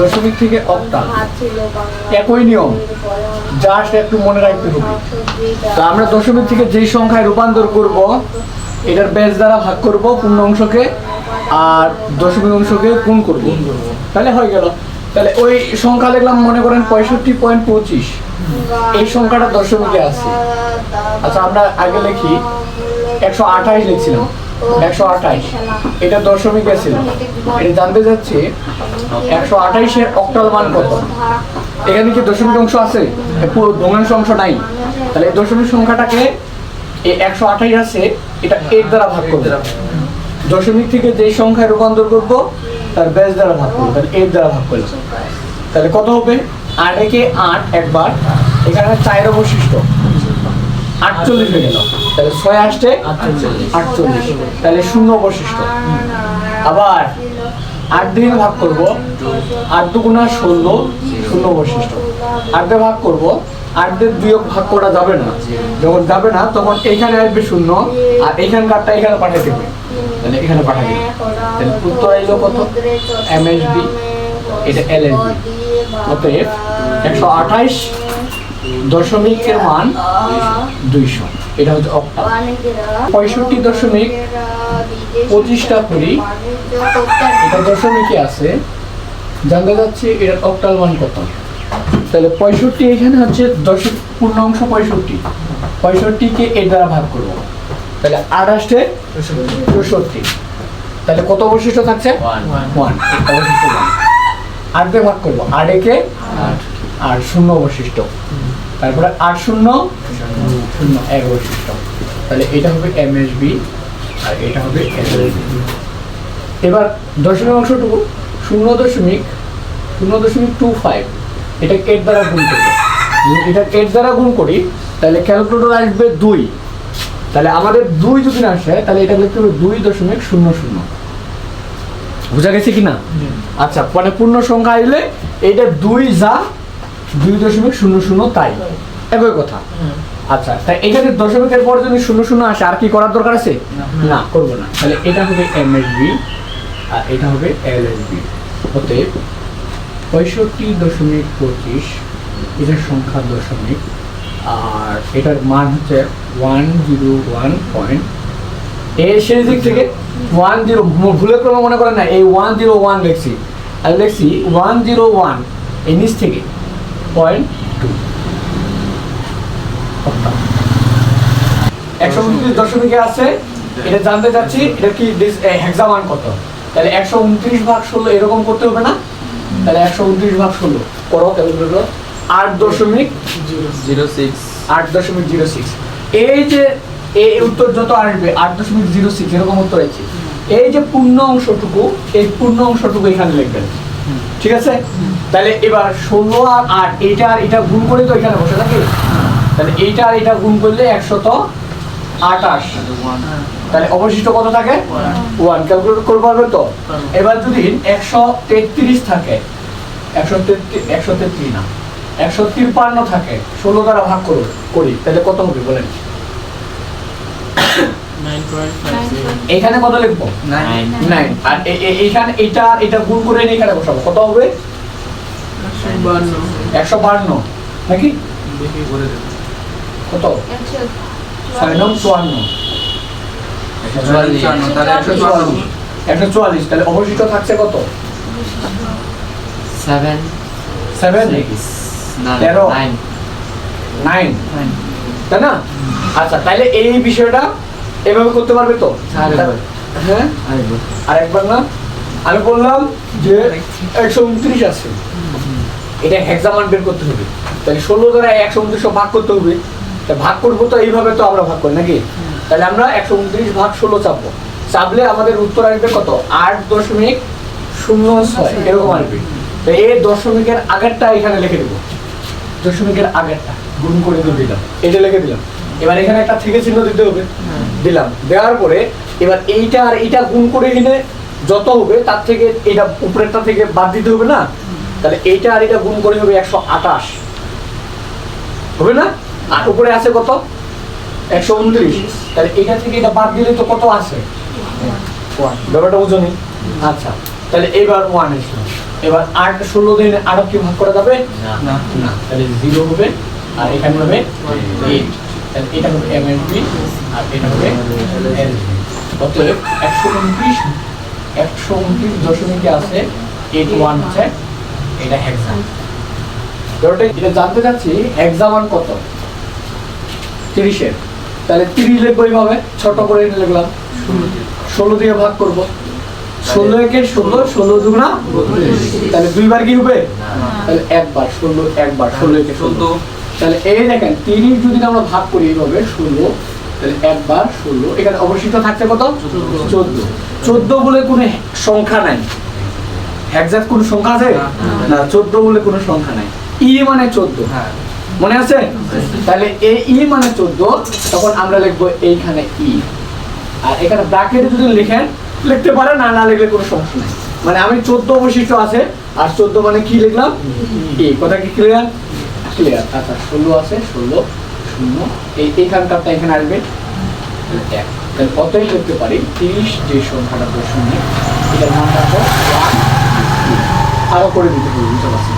দশমিক থেকে অক্টাল একই নিয়ম জাস্ট একটু মনে রাখতে হবে। তো আমরা দশমিক থেকে যেই সংখ্যায় রূপান্তর করব, এটার বেস দ্বারা ভাগ করব পূর্ণ অংশকে, আর দশমিক অংশকে গুণ করব। তাহলে হয়ে গেল। তাহলে ওই সংখ্যা দেখলাম মনে করেন পঁয়ষট্টি পয়েন্ট পঁচিশ। এই সংখ্যাটা দশমিকে আছে। আচ্ছা আমরা আগে লিখি, একশো আঠাইশ লিখছিলাম। একশো আঠাইশ। এটা দশমিকে ছিল। এটা জানতে যাচ্ছি একশো আঠাইশের অক্টাল মান কত? এখানে কি দশমিক অংশ আছে? পুরো ভগ্নাংশ অংশ নাই। তাহলে দশমিক সংখ্যাটাকে এই একশো আঠাইশ আছে, এটা এর দ্বারা ভাগ করবে। দশমিক থেকে যেই সংখ্যায় রূপান্তর করব, তার ব্যাস দ্বারা ভাগ করব, তাহলে এর দ্বারা ভাগ করলাম। তাহলে কত হবে? আট একে আট একবার। এখানে চায়ের অবশিষ্ট। আটচল্লিশ হয়ে গেল। তাহলে ছয় আসছে আটচল্লিশ। তাহলে শূন্য অবশিষ্ট। আবার আট দিয়ে ভাগ করব, আট দুগুণা ষোলো, শূন্য অবশিষ্ট। আট দিয়ে ভাগ করব, আট দিয়ে দুইও ভাগ করা যাবে না। যখন যাবে না, তখন এইখানে আসবে শূন্য, আর এইখানকারটা এখানে পাঠিয়ে দেবে। তাহলে এখানে পাঠিয়ে দেবে। তাহলে উত্তর এলো কত? এমএসবি এটা এলএসবি অতএব একশো আঠাইশ দশমিকের মান দুইশো। এটা হচ্ছে অক্টাল পঁয়ষট্টি দশমিক পঁচিশটা কুড়ি। এটা দশমিকে আছে। জানতে যাচ্ছে এটার অক্টাল মান কত? তাহলে পঁয়ষট্টি এখানে হচ্ছে দশ পূর্ণ অংশ পঁয়ষট্টি। পঁয়ষট্টিকে এর দ্বারা ভাগ করব। তাহলে আঠাশটে চৌষট্টি। তাহলে কত অবশিষ্ট থাকছে? ওয়ান অবশিষ্ট ওয়ান আট দিয়ে ভাগ করব। আট। একে আর শূন্য অবশিষ্ট। তারপরে আট শূন্য? শূন্য এক অবশিষ্ট তাহলে এটা হবে এমএসবি আর এটা হবে এলএসবি এবার দশমিক অংশটুকু শূন্য দশমিক শূন্য দশমিক টু ফাইভ এটা কেট দ্বারা গুণ করব যদি এটা কেট দ্বারা গুণ করি তাহলে ক্যালকুলেটর আসবে দুই। তাহলে আমাদের দুই যদি না আসে তাহলে এটা লিখতে হবে দুই দশমিক শূন্য শূন্য। বোঝা গেছে কি না আচ্ছা মানে পূর্ণ সংখ্যা আসলে এটা দুই যা দুই দশমিক শূন্য শূন্য তাই। একই কথা। আচ্ছা তাই এখানে দশমিকের পর যদি শূন্য শূন্য আসে আর কি করার দরকার আছে? না। করব না। তাহলে এটা হবে এম এস এমএসবি আর এটা হবে এল এস এলএসবি অতএব পঁয়ষট্টি দশমিক পঁচিশ এটার সংখ্যা দশমিক আর এটার মান হচ্ছে ওয়ান জিরো ওয়ান পয়েন্ট। এই সেই দিক থেকে ওয়ান জিরো ভুলে ক্রমে মনে করেন না এই ওয়ান জিরো ওয়ান লিখছি। আর লিখছি ওয়ান জিরো ওয়ান এই নিচ থেকে। Point two. একশো উনত্রিশ দশমিকে আছে এটা জানতে চাচ্ছি এটা কি হেক্সামান কত? তাহলে একশো উনত্রিশ ভাগ ষোলো এরকম করতে হবে না? তাহলে একশো উনত্রিশ ভাগ ষোলো করো ক্যালকুলেটর আট দশমিক জিরো সিক্স। আট দশমিক জিরো সিক্স। এই যে এই উত্তর যত আসবে আট দশমিক জিরো সিক্স এরকম উত্তর আছে। এই যে পূর্ণ অংশটুকু এই পূর্ণ অংশটুকু এখানে লিখবেন। ঠিক আছে? তাহলে এবার ষোলো আর আট, এইটা আর এটা গুণ করে তো এখানে বসে থাকে। তাহলে এইটা আর এটা গুণ করলে একশত আটাশ তাহলে অবশিষ্ট কত থাকে? ওয়ান। ক্যালকুলেট করতে পারবেন তো? এবার যদি একশো তেত্রিশ থাকে, একশো তেত্রিশ একশো তেত্রিশ না, একশো তিপ্পান্ন থাকে, ষোলো দ্বারা ভাগ করো, করি। তাহলে কত হবে বলেন? এখানে কত লিখব? নাইন আর এইখানে এটা এটা গুণ করে এখানে বসাবো। কত হবে? একশো বান্ন। নাকি? কত? ছয় নং চুয়ান্ন। একশো চুয়াল্লিশ। একশো চুয়াল্লিশ। তাহলে অবশিষ্ট থাকছে কত? সেভেন সেভেন তেরো। নাইন নাইন তাই না? আচ্ছা তাহলে এই বিষয়টা এভাবে করতে পারবে তো। হ্যাঁ? আরেকবার না? আমি বললাম যে একশো উনত্রিশ আছে। এটা হেক্সামান বের করতে হবে। তাহলে ষোলো দ্বারা একশো উনত্রিশ ভাগ করতে হবে। তা ভাগ করব তো এইভাবে তো আমরা ভাগ করি নাকি? তাহলে আমরা একশো উনত্রিশ ভাগ ষোলো চাপবো। চাপলে আমাদের উত্তর আসবে কত? আট দশমিক শূন্য ছয় এরকম আসবে। তো এই দশমিকের আগেরটা এখানে লিখে দেবো। দশমিকের আগেরটা। গুণ করে দিয়ে দিলাম। এটা লিখে দিলাম। এবার এখানে একটা থেকে চিহ্ন দিতে হবে। দিলাম। দেওয়ার পরে এবার এইটা আর এইটা গুণ করে নিলে যত হবে তার থেকে এটা উপরেরটা থেকে বাদ দিতে হবে না? তাহলে এইটা আর এটা গুণ করে হবে একশো আঠাশ। হবে না? আর উপরে আছে কত? একশো উনত্রিশ। তাহলে এটা থেকে এটা বাদ দিলে তো কত আছে? ওয়ান। ব্যাপারটা বুঝনি আচ্ছা। তাহলে এবার ওয়ান এসলো। এবার আট ষোলো দিন আরও কি ভাগ করা যাবে? না। না তাহলে জিরো হবে আর এখানে হবে এইট তাহলে এটা হবে এম এল পি আর এটা হবে এল অতএব একশো উনত্রিশ একশো উনত্রিশ দশমিকে আছে এইট ওয়ান হচ্ছে এটা হেক্সাম এটা জানতে চাচ্ছি হেক্সামান কত? তিরিশের। তাহলে তিরিশ লিখব এইভাবে ছোট করে লিখলাম। ষোলো দিয়ে ভাগ করব। ষোলো একে ষোলো ষোলো দুগুণা তাহলে দুইবার কি হবে? তাহলে একবার ষোলো একবার ষোলো একে ষোলো। তাহলে এই দেখেন তিরিশ যদি আমরা ভাগ করি এইভাবে ষোলো তাহলে একবার ষোলো এখানে অবশিষ্ট থাকছে কত? চোদ্দ। চোদ্দ বলে কোনো সংখ্যা নাই। একজাক্ট কোনো সংখ্যা আছে? না। চোদ্দ বলে কোনো সংখ্যা নাই। ই মানে চোদ্দ। হ্যাঁ। মনে আছে? তাহলে এই ই মানে চোদ্দ তখন আমরা লিখব এইখানে ই আর এখানে ব্র্যাকেটে যদি লিখেন লিখতে পারে না না লিখলে কোনো সমস্যা নাই। মানে আমি চোদ্দ অবশিষ্ট আছে আর চোদ্দ মানে কি লিখলাম? ই কথা কি ক্লিয়ার ক্লিয়ার আচ্ছা ষোলো আছে, ষোলো, শূন্য। এই এখানকারটা এখানে আসবে। এক তাহলে কতই করতে পারি? তিরিশ যে সংখ্যাটা শূন্য এটার নামটা রাখব আরও করে দিতে হবে, বুঝতে পারছি